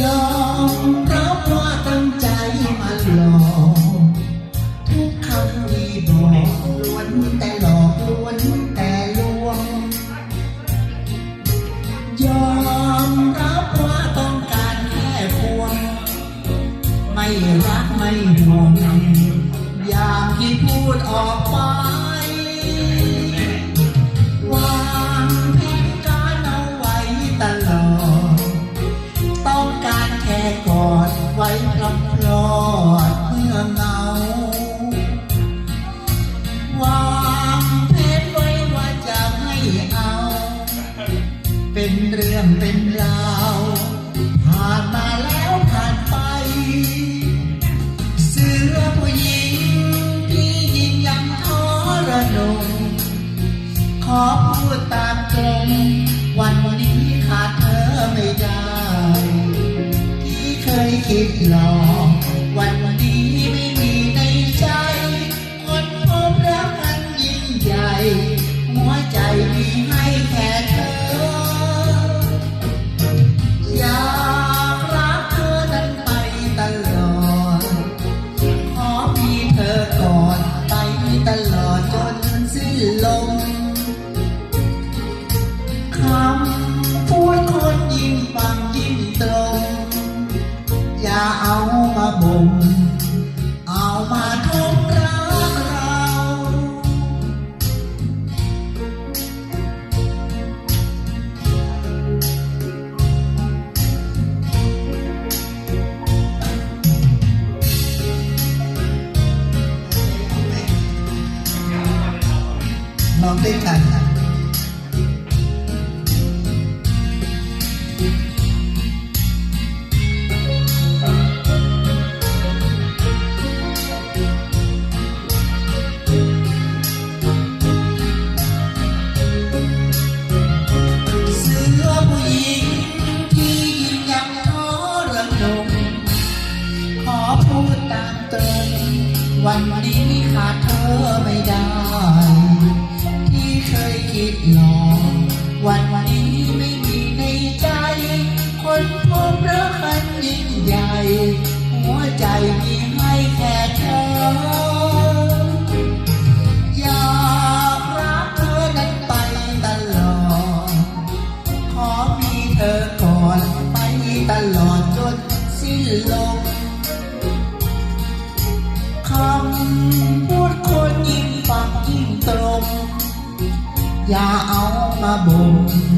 ยอมรับว่าตั้งใจมาหลอกทุกคำที่บอกล้วนแต่หลอกล้วนแต่ลวง ยอมรับว่าต้องการแค่พวง ไม่รักไม่ห่วงอย่างที่พูดออกไป เป็นเรื่องเป็นราวผ่านมาแล้วผ่านไป เสือผู้หญิงที่ยิ่งยังทรนงขอพูดตามตรงวันนี้ขาดเธอไม่ได้ ที่เคยคิดหลอก เอามาบ่มเอามาทมรักเรามองด้วยกัน วันนี้ขาดเธอไม่ได้ ที่เคยคิดหลอกวันนี้ไม่มีในใจ คนพบรักมันยิ่งใหญ่ หัวใจมีให้แค่เธออยากรักเธอนั้นไปตลอ อ